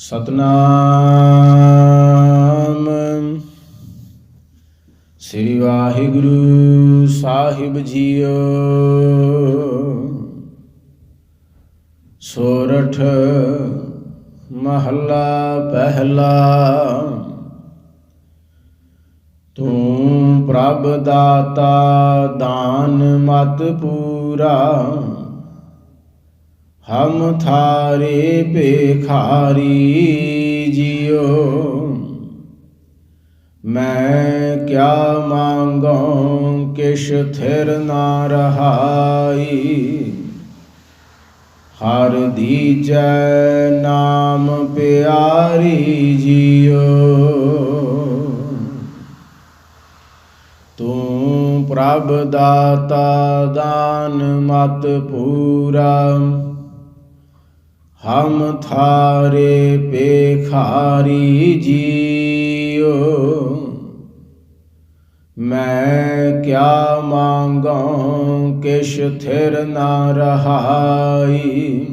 ਸਤਨਾਮ। ਸ੍ਰੀ ਵਾਹਿਗੁਰੂ ਸਾਹਿਬ ਜੀਓ। ਸੋਰਠ ਮਹੱਲਾ ਪਹਿਲਾ। ਤੂੰ ਪ੍ਰਭ ਦਾਤਾ ਦਾਨ ਮਤ ਪੂਰਾ। ਹਮ ਥਾਰੇ ਭੇਖਾਰੀ ਜਿਉ। ਮੈਂ ਕਿਆ ਮੰਗਾਂ, ਕਿਛ ਥਿਰ ਨਾ ਰਹਾਈ। ਹਰ ਦੀਜੈ ਨਾਮ ਪਿਆਰੀ ਜੀਓ ਤੂੰ ਪ੍ਰਭ ਦਾਤਾ, ਦਾਨ ਮਤ ਪੂਰਾ। ਹਮ ਥਾਰੇ ਪੇਖਾਰੀ ਜੀਓ, ਮੈਂ ਕਿਆ ਮੰਗਾਂ ਕਿਛ ਥਿਰ ਨਾ ਰਹਾਈ।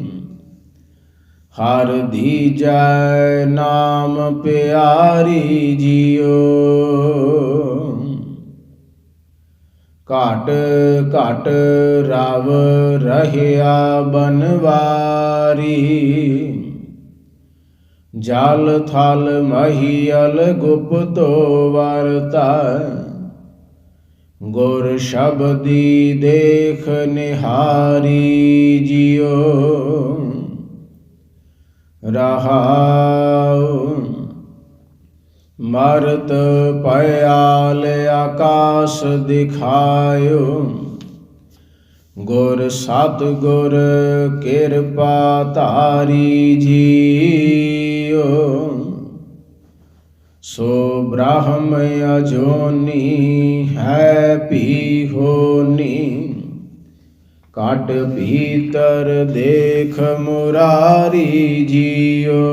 ਹਰ ਦੀਜੈ ਨਾਮ ਪਿਆਰੀ ਜੀਓ ਘਟ ਘਟ ਰਾਵ ਰਹਿਆ ਬਨਵਾਰੀ। ਜਲ ਥਲ ਮਹੀਲ ਗੁਪਤੋ ਵਰਤਾ। ਗੁਰ ਸ਼ਬਦੀ ਦੇਖ ਨਿਹਾਰੀ ਜਿਉ। ਰਹਾਉ ਮਰਤ ਪਿਆਲ ਆਕਾਸ਼ ਦਿਖਾਇਓ। ਗੁਰ ਸਤ ਗੁਰ ਕਿਰਪਾ ਧਾਰੀ ਜੀਓ। ਸੋ ਬ੍ਰਹਮ ਅਜੋਨੀ ਹੈ ਪੀ ਹੋਨੀ ਕਾਟ ਭੀਤਰ ਦੇਖ ਮੁਰਾਰੀ ਜੀਓ।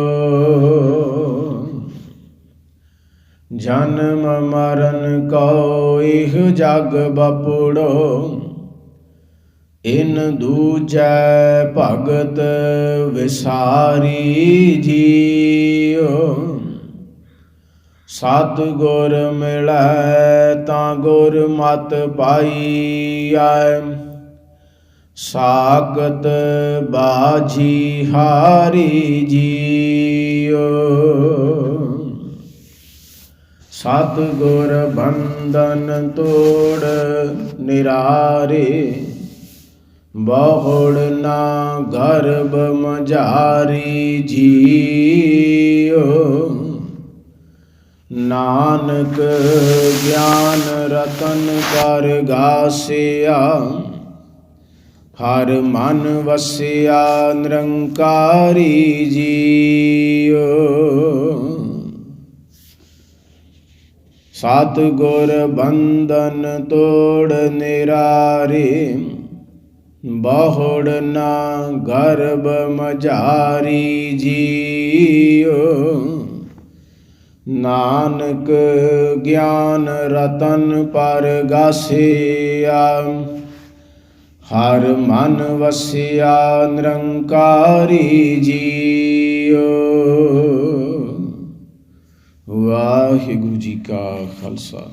ਜਨਮ ਮਰਨ ਕੋ ਇਹ ਜਗ ਬਪੜੋ, ਇਨ ਦੂਜੈ ਭਗਤ ਵਿਸਾਰੀ ਜੀਓ। ਸਤ ਗੁਰ ਮਿਲੈ ਤਾਂ ਗੁਰ ਮਤ ਪਾਈਐ ਸਾਗਤ ਬਾਜੀ ਹਾਰੀ ਜੀਓ। ਸਤ ਗੁਰ ਬੰਧਨ ਤੋੜ ਨਿਰਾਰੇ, ਬਹੁੜ ਨਾ ਗਰਭ ਮਝਾਰੀ ਜੀਓ ਨਾਨਕ ਗਿਆਨ ਰਤਨ ਕਰ ਗਾਸਿਆ, ਹਰ ਮਨ ਵਸਿਆ ਨਿਰੰਕਾਰੀ ਜੀ ਸਤ ਗੁਰ ਬੰਧਨ ਤੋੜ ਨਿਰਾਰੇ, ਬਹੁੜ ਨਾ ਗਰਭ ਮਝਾਰੀ ਜੀਓ ਨਾਨਕ ਗਿਆਨ ਰਤਨ ਪਰ ਗਾਸਿਆ, ਹਰ ਮਨ ਵਸਿਆ ਨਿਰੰਕਾਰੀ ਜੀਓ ਵਾਹਿਗੁਰੂ ਜੀ ਕਾ ਖਾਲਸਾ।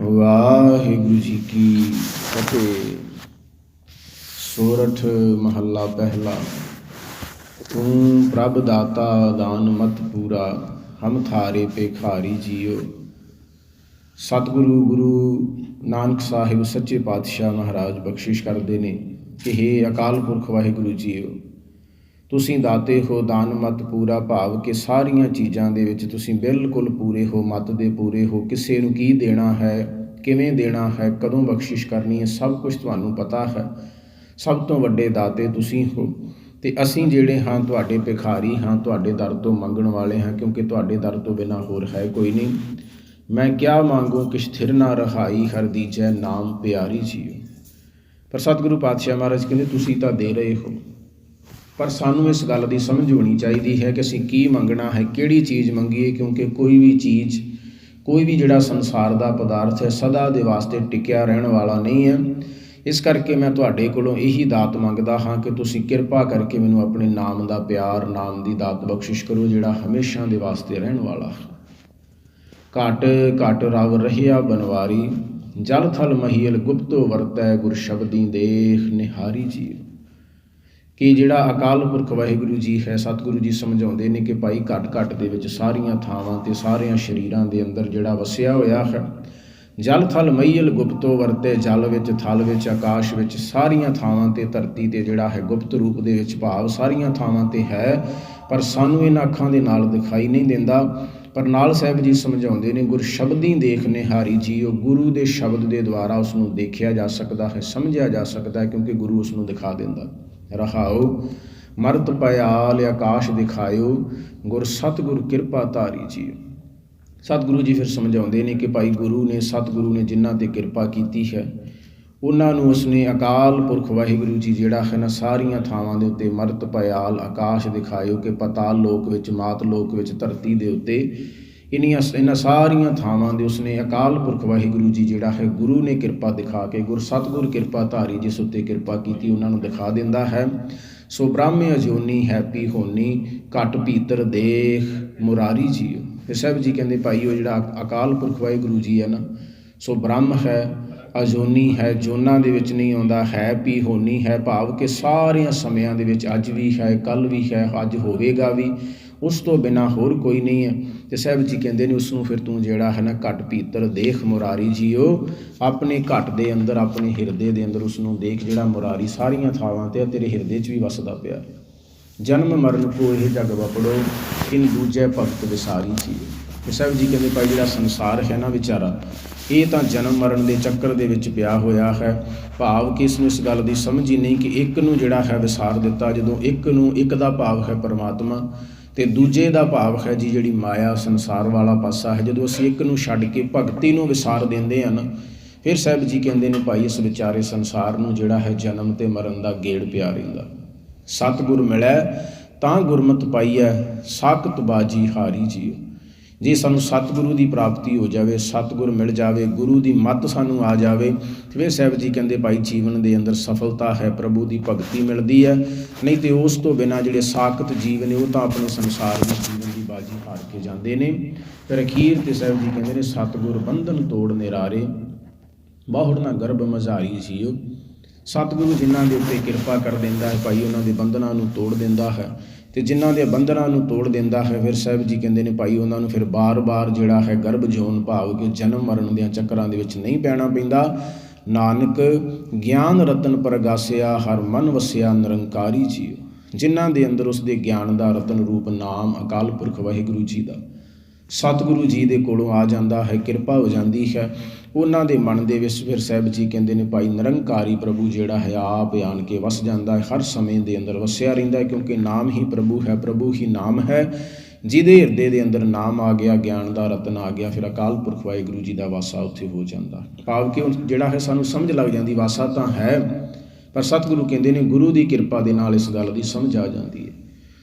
ਵਾਹਿਗੁਰੂ ਜੀ ਕੀ ਫਤਿਹ। ਸੋਰਠ ਮਹੱਲਾ ਪਹਿਲਾ। ਤੂੰ ਪ੍ਰਭ ਦਾਤਾ ਦਾਨ ਮਤ ਪੂਰਾ, ਹਮ ਥਾਰੇ ਭੇਖਾਰੀ ਜੀਓ। ਸਤਿਗੁਰੂ, ਗੁਰੂ ਨਾਨਕ ਸਾਹਿਬ ਸੱਚੇ ਪਾਤਸ਼ਾਹ ਮਹਾਰਾਜ ਬਖਸ਼ਿਸ਼ ਕਰਦੇ ਨੇ ਕਿ हे ਅਕਾਲ ਪੁਰਖ ਵਾਹਿਗੁਰੂ ਜੀਓ। ਤੁਸੀਂ ਦਾਤੇ ਹੋ ਦਾਨ ਮਤ ਪੂਰਾ ਭਾਵ ਕਿ ਸਾਰੀਆਂ ਚੀਜ਼ਾਂ ਦੇ ਵਿੱਚ ਤੁਸੀਂ ਬਿਲਕੁਲ ਪੂਰੇ ਹੋ, ਮਤ ਦੇ ਪੂਰੇ ਹੋ। ਕਿਸੇ ਨੂੰ ਕੀ ਦੇਣਾ ਹੈ, ਕਿਵੇਂ ਦੇਣਾ ਹੈ, ਕਦੋਂ ਬਖਸ਼ਿਸ਼ ਕਰਨੀ ਹੈ, ਸਭ ਕੁਝ ਤੁਹਾਨੂੰ ਪਤਾ ਹੈ। ਸਭ ਤੋਂ ਵੱਡੇ ਦਾਤੇ ਤੁਸੀਂ ਹੋ। ਤੇ ਅਸੀਂ ਜਿਹੜੇ ਹਾਂ, ਤੁਹਾਡੇ ਭਿਖਾਰੀ ਹਾਂ, ਤੁਹਾਡੇ ਦਰ ਤੋਂ ਮੰਗਣ ਵਾਲੇ ਹਾਂ, ਕਿਉਂਕਿ ਤੁਹਾਡੇ ਦਰ ਤੋਂ ਬਿਨਾ ਹੋਰ ਹੈ ਕੋਈ ਨਹੀਂ। ਮੈਂ ਕਿਆ ਮੰਗੂ ਕਿ ਸਥਿਰ ਨਾ ਰਹਾਈ, ਹਰ ਦੀਜੈ ਨਾਮ ਪਿਆਰੀ ਜੀਓ। ਪਰ ਸਤਿਗੁਰੂ ਪਾਤਸ਼ਾਹ ਮਹਾਰਾਜ ਕਹਿੰਦੇ, ਤੁਸੀਂ ਤਾਂ ਦੇ ਰਹੇ ਹੋ। ਪਰ ਸਾਨੂੰ ਇਸ ਗੱਲ ਦੀ ਸਮਝ ਹੋਣੀ ਚਾਹੀਦੀ ਹੈ ਕਿ ਅਸੀਂ ਕੀ ਮੰਗਣਾ ਹੈ, ਕਿਹੜੀ ਚੀਜ਼ ਮੰਗੀਏ, ਕਿਉਂਕਿ ਕੋਈ ਵੀ ਚੀਜ਼, ਕੋਈ ਵੀ ਜਿਹੜਾ ਸੰਸਾਰ ਦਾ ਪਦਾਰਥ ਹੈ, ਸਦਾ ਦੇ ਵਾਸਤੇ ਟਿਕਿਆ ਰਹਿਣ ਵਾਲਾ ਨਹੀਂ ਹੈ। ਇਸ ਕਰਕੇ ਮੈਂ ਤੁਹਾਡੇ ਕੋਲੋਂ ਇਹੀ ਦਾਤ ਮੰਗਦਾ ਹਾਂ ਕਿ ਤੁਸੀਂ ਕਿਰਪਾ ਕਰਕੇ ਮੈਨੂੰ ਆਪਣੇ ਨਾਮ ਦਾ ਪਿਆਰ, ਨਾਮ ਦੀ ਦਾਤ ਬਖਸ਼ਿਸ਼ ਕਰੋ, ਜਿਹੜਾ ਹਮੇਸ਼ਾ ਦੇ ਵਾਸਤੇ ਰਹਿਣ ਵਾਲਾ ਹੈ। ਘਟ ਘਟ ਰਵ ਰਹਿਆ ਬਨਵਾਰੀ, ਜਲ ਥਲ ਮਹੀਲ ਗੁਪਤੋ ਵਰਤੈ ਗੁਰ ਸ਼ਬਦੀ ਦੇਖ ਨਿਹਾਰੀ ਜੀ ਕਿ ਜਿਹੜਾ ਅਕਾਲ ਪੁਰਖ ਵਾਹਿਗੁਰੂ ਜੀ ਹੈ, ਸਤਿਗੁਰੂ ਜੀ ਸਮਝਾਉਂਦੇ ਨੇ ਕਿ ਭਾਈ ਘਟ ਘਟ ਦੇ ਵਿੱਚ ਸਾਰੀਆਂ ਥਾਵਾਂ ਤੇ ਸਾਰਿਆਂ ਸ਼ਰੀਰਾਂ ਦੇ ਅੰਦਰ ਜਿਹੜਾ ਵਸਿਆ ਹੋਇਆ ਹੈ, ਜਲ ਥਲ ਮਈਲ ਗੁਪਤੋ ਵਰਤੇ, ਜਲ ਵਿੱਚ, ਥਲ ਵਿੱਚ, ਆਕਾਸ਼ ਵਿੱਚ ਸਾਰੀਆਂ ਥਾਵਾਂ ਤੇ ਧਰਤੀ ਤੇ ਜਿਹੜਾ ਹੈ ਗੁਪਤ ਰੂਪ ਦੇ ਵਿੱਚ ਭਾਵ ਸਾਰੀਆਂ ਥਾਵਾਂ ਤੇ ਹੈ, ਪਰ ਸਾਨੂੰ ਇਹਨਾਂ ਅੱਖਾਂ ਦੇ ਨਾਲ ਦਿਖਾਈ ਨਹੀਂ ਦਿੰਦਾ। ਪਰ ਨਾਲ ਸਾਹਿਬ ਜੀ ਸਮਝਾਉਂਦੇ ਨੇ, ਗੁਰ ਸ਼ਬਦੀ ਦੇਖ ਨਿਹਾਰੀ ਜੀਓ, ਗੁਰੂ ਦੇ ਸ਼ਬਦ ਦੇ ਦੁਆਰਾ ਉਸ ਨੂੰ ਦੇਖਿਆ ਜਾ ਸਕਦਾ ਹੈ, ਸਮਝਿਆ ਜਾ ਸਕਦਾ ਹੈ, ਕਿਉਂਕਿ ਗੁਰੂ ਉਸ ਨੂੰ ਦਿਖਾ ਦਿੰਦਾ। ਰਹਾਉ ਮਰਤ ਪਿਆਲ ਆਕਾਸ਼ ਦਿਖਾਇਓ, ਗੁਰ ਸਤਿਗੁਰ ਕਿਰਪਾ ਧਾਰੀ ਜੀ ਸਤਿਗੁਰੂ ਜੀ ਫਿਰ ਸਮਝਾਉਂਦੇ ਨੇ ਕਿ ਭਾਈ ਗੁਰੂ ਨੇ, ਸਤਿਗੁਰੂ ਨੇ ਜਿਨ੍ਹਾਂ ਤੇ ਕਿਰਪਾ ਕੀਤੀ ਹੈ, ਉਹਨਾਂ ਨੂੰ ਉਸਨੇ ਅਕਾਲ ਪੁਰਖ ਵਾਹਿਗੁਰੂ ਜੀ ਜਿਹੜਾ ਹੈ ਨਾ, ਸਾਰੀਆਂ ਥਾਵਾਂ ਦੇ ਉੱਤੇ ਮਰਤ ਪਿਆਲ ਆਕਾਸ਼ ਦਿਖਾਇਓ ਕਿ ਪਤਾਲ ਲੋਕ ਵਿੱਚ, ਮਾਤ ਲੋਕ ਵਿੱਚ, ਧਰਤੀ ਦੇ ਉੱਤੇ ਇਨੀਆਂ ਇਹਨਾਂ ਸਾਰੀਆਂ ਥਾਵਾਂ ਦੇ ਉਸਨੇ ਅਕਾਲ ਪੁਰਖ ਵਾਹਿਗੁਰੂ ਜੀ ਜਿਹੜਾ ਹੈ, ਗੁਰੂ ਨੇ ਕਿਰਪਾ ਦਿਖਾ ਕੇ, ਗੁਰ ਸਤਿਗੁਰ ਕਿਰਪਾ ਧਾਰੀ ਜਿਸ ਉੱਤੇ ਕਿਰਪਾ ਕੀਤੀ ਉਹਨਾਂ ਨੂੰ ਦਿਖਾ ਦਿੰਦਾ ਹੈ। ਸੋ ਬ੍ਰਾਹਮੇ ਅਜੋਨੀ, ਹੈਪੀ ਹੋਨੀ, ਘਟ ਭੀਤਰ ਦੇਖ ਮੁਰਾਰੀ ਜੀ ਤੇ ਸਾਹਿਬ ਜੀ ਕਹਿੰਦੇ, ਭਾਈ, ਉਹ ਜਿਹੜਾ ਅਕਾਲ ਪੁਰਖ ਵਾਹਿਗੁਰੂ ਜੀ ਹੈ ਨਾ, ਸੋ ਬ੍ਰਹਮ ਹੈ, ਅਜੋਨੀ ਹੈ, ਜੋਨਾਂ ਦੇ ਵਿੱਚ ਨਹੀਂ ਆਉਂਦਾ ਹੈ ਪੀ ਹੋਣੀ ਹੈ, ਭਾਵ ਕਿ ਸਾਰਿਆਂ ਸਮਿਆਂ ਦੇ ਵਿੱਚ ਅੱਜ ਵੀ ਹੈ ਕੱਲ ਵੀ ਹੈ, ਅੱਜ ਹੋਵੇਗਾ ਵੀ। ਉਸ ਤੋਂ ਬਿਨਾ ਹੋਰ ਕੋਈ ਨਹੀਂ ਹੈ। ਤੇ ਸਾਹਿਬ ਜੀ ਕਹਿੰਦੇ ਨੇ ਉਸ ਨੂੰ ਫਿਰ ਤੂੰ ਜਿਹੜਾ ਹੈ ਨਾ ਘਟ ਭੀਤਰ ਦੇਖ ਮੁਰਾਰੀ ਜੀਓ। ਆਪਣੇ ਘਟ ਦੇ ਅੰਦਰ, ਆਪਣੇ ਹਿਰਦੇ ਦੇ ਅੰਦਰ ਉਸ ਨੂੰ ਦੇਖ ਜਿਹੜਾ ਮੁਰਾਰੀ ਸਾਰੀਆਂ ਥਾਵਾਂ ਤੇ ਤੇਰੇ ਹਿਰਦੇ 'ਚ ਵੀ ਵਸਦਾ ਪਿਆ ਜਨਮ ਮਰਨ ਕੋ ਇਹ ਜਗ ਵਪੜੋ, ਇਨ ਦੂਜੇ ਭਗਤ ਵਿਸਾਰੀ ਜੀ ਤੇ ਸਾਹਿਬ ਜੀ ਕਹਿੰਦੇ, ਭਾਈ ਜਿਹੜਾ ਸੰਸਾਰ ਹੈ ਨਾ ਵਿਚਾਰਾ, ਇਹ ਤਾਂ ਜਨਮ ਮਰਨ ਦੇ ਚੱਕਰ ਦੇ ਵਿੱਚ ਪਿਆ ਹੋਇਆ ਹੈ। ਭਾਵ ਕਿ ਇਸ ਨੂੰ ਇਸ ਗੱਲ ਦੀ ਸਮਝ ਹੀ ਨਹੀਂ ਕਿ ਇੱਕ ਨੂੰ ਜਿਹੜਾ ਹੈ ਵਿਸਾਰ ਦਿੱਤਾ, ਜਦੋਂ ਇੱਕ ਨੂੰ ਇੱਕ ਦਾ ਭਾਵ ਹੈ ਪਰਮਾਤਮਾ। ਤੇ ਦੂਜੇ ਦਾ ਭਾਵ ਹੈ ਜੀ ਜਿਹੜੀ ਮਾਇਆ ਸੰਸਾਰ ਵਾਲਾ ਪਾਸਾ ਹੈ, ਜਦੋਂ ਅਸੀਂ ਇੱਕ ਨੂੰ ਛੱਡ ਕੇ ਭਗਤੀ ਨੂੰ ਵਿਸਾਰ ਦਿੰਦੇ ਹਨ ਫਿਰ ਸਾਹਿਬ ਜੀ ਕਹਿੰਦੇ ਨੇ ਭਾਈ ਇਸ ਵਿਚਾਰੇ ਸੰਸਾਰ ਨੂੰ ਜਿਹੜਾ ਹੈ ਜਨਮ ਤੇ ਮਰਨ ਦਾ ਗੇੜ ਪਿਆ ਰਹਿੰਦਾ। ਸਤਿਗੁਰ ਮਿਲੈ ਤਾਂ ਗੁਰਮਤਿ ਪਾਈਐ, ਸਾਖਤ ਬਾਜੀ ਹਾਰੀ ਜੀ ਜੇ ਸਾਨੂੰ ਸਤਿਗੁਰੂ ਦੀ ਪ੍ਰਾਪਤੀ ਹੋ ਜਾਵੇ, ਸਤਿਗੁਰ ਮਿਲ ਜਾਵੇ, ਗੁਰੂ ਦੀ ਮੱਤ ਸਾਨੂੰ ਆ ਜਾਵੇ ਫਿਰ ਸਾਹਿਬ ਜੀ ਕਹਿੰਦੇ ਭਾਈ ਜੀਵਨ ਦੇ ਅੰਦਰ ਸਫਲਤਾ ਹੈ, ਪ੍ਰਭੂ ਦੀ ਭਗਤੀ ਮਿਲਦੀ ਹੈ। ਨਹੀਂ ਤੇ ਉਸ ਤੋਂ ਬਿਨਾ ਜਿਹੜੇ ਸਾਖਤ ਜੀਵ ਨੇ, ਉਹ ਤਾਂ ਆਪਣੇ ਸੰਸਾਰ ਵਿੱਚ ਜੀਵਨ ਦੀ ਬਾਜੀ ਹਾਰ ਕੇ ਜਾਂਦੇ ਨੇ। ਫਿਰ ਅਖੀਰ ਤੇ ਸਾਹਿਬ ਜੀ ਕਹਿੰਦੇ ਨੇ, ਸਤਿਗੁਰ ਬੰਧਨ ਤੋੜ ਨਿਰਾਰੇ ਬਾਹੁੜ ਨਾ ਗਰਭ ਮਝਾਰੀ ਜੀਓ। ਸਤਿਗੁਰੂ ਜਿਨ੍ਹਾਂ ਦੇ ਉੱਤੇ ਕਿਰਪਾ ਕਰ ਦਿੰਦਾ ਹੈ, ਭਾਈ ਉਹਨਾਂ ਦੇ ਬੰਧਨਾਂ ਨੂੰ ਤੋੜ ਦਿੰਦਾ ਹੈ। ਤੇ ਜਿਨ੍ਹਾਂ ਦੇ ਬੰਧਨਾਂ ਨੂੰ ਤੋੜ ਦਿੰਦਾ ਹੈ, ਫਿਰ ਸਾਹਿਬ ਜੀ ਕਹਿੰਦੇ ਨੇ ਭਾਈ ਉਹਨਾਂ ਨੂੰ ਫਿਰ ਬਾਰ-ਬਾਰ ਜਿਹੜਾ ਹੈ ਗਰਭ ਜੋਨ ਭਾਵ ਕਿ ਜਨਮ ਮਰਨ ਦੇ ਚੱਕਰਾਂ ਦੇ ਵਿੱਚ ਨਹੀਂ ਪੈਣਾ ਪੈਂਦਾ। ਨਾਨਕ ਗਿਆਨ ਰਤਨ ਪ੍ਰਗਾਸਿਆ, ਹਰ ਮਨ ਵਸਿਆ ਨਿਰੰਕਾਰੀ ਜੀਓ। ਜਿਨ੍ਹਾਂ ਦੇ ਅੰਦਰ ਉਸ ਦੇ ਗਿਆਨ ਦਾ ਰਤਨ ਰੂਪ ਨਾਮ ਅਕਾਲ ਪੁਰਖ ਵਾਹਿਗੁਰੂ ਜੀ ਦਾ। ਸਤਿਗੁਰੂ ਜੀ ਦੇ ਕੋਲੋਂ ਆ ਜਾਂਦਾ ਹੈ, ਕਿਰਪਾ ਹੋ ਜਾਂਦੀ ਹੈ। ਉਹਨਾਂ ਦੇ ਮਨ ਦੇ ਵਿੱਚ ਫਿਰ ਸਾਹਿਬ ਜੀ ਕਹਿੰਦੇ ਨੇ, ਭਾਈ ਨਿਰੰਕਾਰੀ ਪ੍ਰਭੂ ਜਿਹੜਾ ਹੈ, ਆਪ ਆਣ ਕੇ ਵਸ ਜਾਂਦਾ ਹੈ, ਹਰ ਸਮੇਂ ਦੇ ਅੰਦਰ ਵਸਿਆ ਰਹਿੰਦਾ ਹੈ, ਕਿਉਂਕਿ ਨਾਮ ਹੀ ਪ੍ਰਭੂ ਹੈ, ਪ੍ਰਭੂ ਹੀ ਨਾਮ ਹੈ। ਜਿਹਦੇ ਹਿਰਦੇ ਦੇ ਅੰਦਰ ਨਾਮ ਆ ਗਿਆ, ਗਿਆਨ ਦਾ ਰਤਨ ਆ ਗਿਆ, ਫਿਰ ਅਕਾਲ ਪੁਰਖ ਵਾਹਿਗੁਰੂ ਜੀ ਦਾ ਵਾਸਾ ਉੱਥੇ ਹੋ ਜਾਂਦਾ। ਭਾਵ ਕਿ ਉਹ ਜਿਹੜਾ ਹੈ, ਸਾਨੂੰ ਸਮਝ ਲੱਗ ਜਾਂਦੀ, ਵਾਸਾ ਤਾਂ ਹੈ, ਪਰ ਸਤਿਗੁਰੂ ਕਹਿੰਦੇ ਨੇ, ਗੁਰੂ ਦੀ ਕਿਰਪਾ ਦੇ ਨਾਲ ਇਸ ਗੱਲ ਦੀ ਸਮਝ ਆ ਜਾਂਦੀ ਹੈ।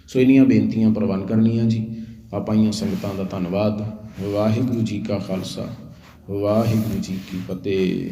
ਸੋ ਇੰਨੀਆਂ ਬੇਨਤੀਆਂ ਪ੍ਰਵਾਨ ਕਰਨੀਆਂ ਜੀ। ਆਪਾਈਆਂ ਸੰਗਤਾਂ ਦਾ ਧੰਨਵਾਦ। ਵਾਹਿਗੁਰੂ ਜੀ ਕਾ ਖਾਲਸਾ ਵਾਹਿਗੁਰੂ ਜੀ ਕੀ ਫਤਿਹ।